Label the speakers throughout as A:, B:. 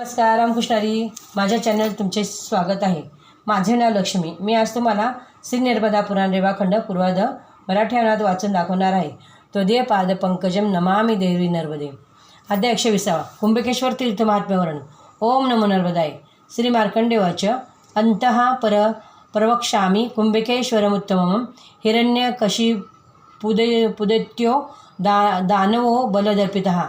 A: नमस्कार रामकृष्णारी माझ्या चॅनल तुमचे स्वागत आहे. माझे नाव लक्ष्मी. मी आज तुम्हाला श्री निर्मदा पुराण रेवाखंड पूर्वाध मराठी वाचून दाखवणार आहे. तोदय पाद पंकजम नमामि देवी नर्मदे. अध्याय एकशे विसावा. कुंभकेश्वर तीर्थ महात्म्यवरण. ओम नमो नर्मदाय. श्री मार्कंडेवाच. अंतः पर प्रवक्ष्यामि हिरण्य हिरण्यकशी पुदे पुदत्यो दा दानवो बलदर्पितः.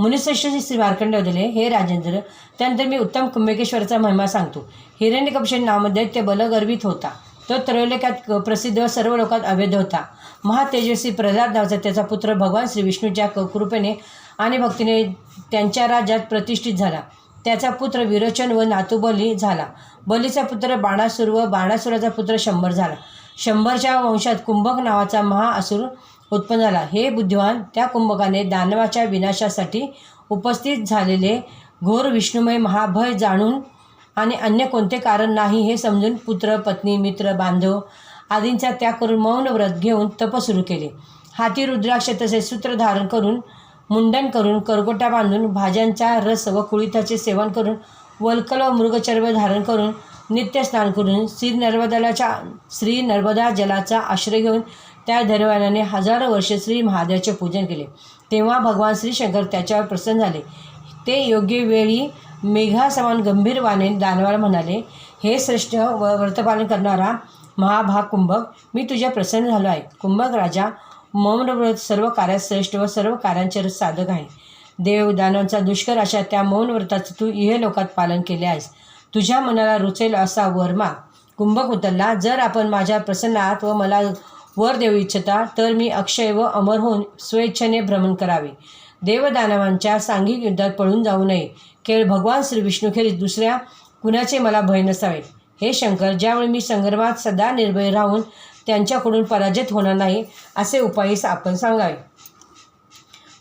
A: मुनिश्रेष्ठ श्री मार्कंड दिले हे राजेंद्र त्यानंतर मी उत्तम कुंभकेश्वरचा महिमा सांगतो. हिरण्यकपशन नाममध्ये ते बलगर्वित होता. तो त्रैलोक्यात प्रसिद्ध व सर्व लोकात अवैध होता. महातेजस्वी प्रल्हाद नावाचा त्याचा पुत्र भगवान श्री विष्णूच्या क- कृपेने आणि भक्तीने त्यांच्या राज्यात प्रतिष्ठित झाला. त्याचा पुत्र विरोचन व नातूबली झाला. बलीचा पुत्र बाणासूर व बाणासुराचा पुत्र शंभर झाला. शंभरच्या वंशात कुंभक नावाचा महाअसुर उत्पन्न झाला. हे बुद्धिवान त्या कुंभकाने दानवाच्या विनाशासाठी उपस्थित झालेले घोर विष्णुमय महाभय जाणून आणि अन्य कोणते कारण नाही हे समजून पुत्र पत्नी मित्र बांधव आदींचा त्याग करून मौन व्रत घेऊन तप सुरू केले. हाती रुद्राक्ष तसेच सूत्र धारण करून मुंडन करून करगोटा बांधून भाज्यांचा रस व कुळिताचे सेवन करून वल्कल व मृगचर्व धारण करून नित्य स्नान करून श्री नर्मदाच्या श्री नर्मदा जलाचा आश्रय घेऊन त्या धैर्यवानाने हजारो वर्षे श्री महादेवाचे पूजन केले. तेव्हा भगवान श्री शंकर त्याच्यावर प्रसन्न झाले. ते योग्य वेळी मेघासमान गंभीर वाणे दानवाला म्हणाले हे श्रेष्ठ व व्रतपालन करणारा महाभाग कुंभक मी तुझ्या प्रसन्न झालो आहे. कुंभक राजा मौनव्रत सर्व कार्यात श्रेष्ठ व सर्व कार्यांचे साधक आहे. देव दानवांचा दुष्कर अशा त्या मौन व्रताचं तू इह लोकात पालन केले आहेस. तुझ्या मनाला रुचेल असा वर्मा कुंभक उतरला जर आपण माझ्या प्रसन्न आहात व मला वर देऊ इच्छिता तर मी अक्षय व अमर होऊन स्वेच्छेने भ्रमण करावे. देवदानवांच्या सांघिक युद्धात पळून जाऊ नये. केवळ भगवान श्री विष्णूखेरीज दुसऱ्या कुणाचे मला भय नसावे. हे शंकर ज्यावेळी मी संग्रामात सदा निर्भय राहून त्यांच्याकडून पराजित होणार नाही असे उपाय आपण सांगावे.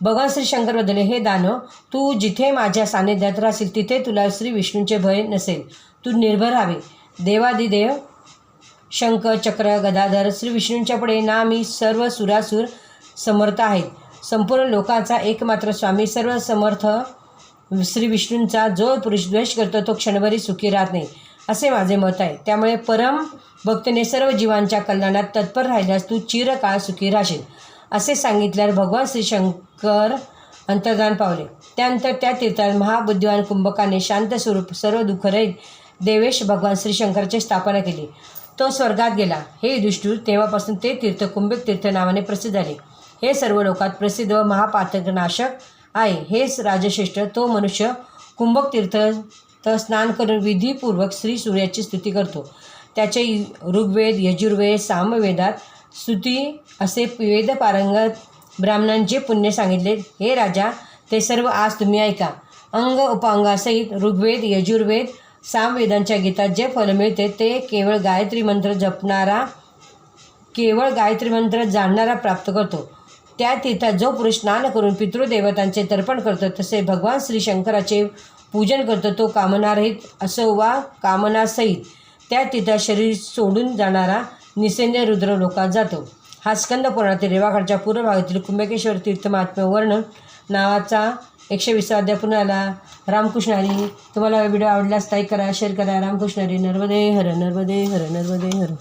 A: भगवान श्री शंकर बदले हे दानव तू जिथे माझ्या सानिध्यात राहशील तिथे तुला श्री विष्णूचे भय नसेल. तू निर्भर हवे देवादिदेव शंख चक्र गदाधर श्री विष्णूंच्या पुढे ना मी सर्व सुरासूर समर्थ आहेत. संपूर्ण लोकांचा एकमात्र स्वामी सर्व समर्थ श्री विष्णूंचा जो पुरुष द्वेष करतो तो क्षणभरी सुखी राहत नाही असे माझे मत आहे. त्यामुळे परम भक्तीने सर्व जीवांच्या कल्याणात तत्पर राहिल्यास तू चिरकाळ सुखी राहशील असे सांगितल्यावर भगवान श्री शंकर अंतर्धान पावले. त्यानंतर त्या तीर्थात महाबुद्धिवान कुंभकाने शांत स्वरूप सर्व दुःखरहित देवेश भगवान श्री शंकराची स्थापना केली. तो स्वर्गात गेला. हे युधिष्ठिर तेव्हापासून ते तीर्थ कुंभिक तीर्थ नावाने प्रसिद्ध झाले. हे सर्व लोकात प्रसिद्ध व महापातकनाशक आहे. हेच राजश्रेष्ठ तो मनुष्य कुंभक तीर्थ तर स्नान करून विधीपूर्वक श्री सूर्याची स्तुती करतो. त्याचे ऋग्वेद यजुर्वेद सामवेदात स्तुती असे वेदपारंगत ब्राह्मणांचे पुण्य सांगितले हे राजा ते सर्व आज तुम्ही ऐका. अंग उपांगासहित ऋग्वेद यजुर्वेद सामवेदांच्या गीतात जे फल मिळते ते केवळ गायत्री मंत्र जपणारा केवळ गायत्री मंत्र जाणणारा प्राप्त करतो. त्या तीर्थात जो पुरुष स्नान करून पितृदेवतांचे तर्पण करतो तसे भगवान श्री शंकराचे पूजन करतो तो कामनारहित असो वा कामनासहित. त्या तीर्थात शरीर सोडून जाणारा निसेंद्र रुद्र लोकात जातो. हा स्कंद पुराणातील रेवाकडच्या पूर्व भागातील कुंभकेश्वर तीर्थ वर्णन नावाचा एकशे वीसचा अध्याय पुन्हा आला. रामकृष्ण हरी तुम्हाला व्हिडिओ आवडल्यास लाईक करा शेअर करा. रामकृष्ण हरी नर्मदे हर नर्मदे हर नर्मदे हर.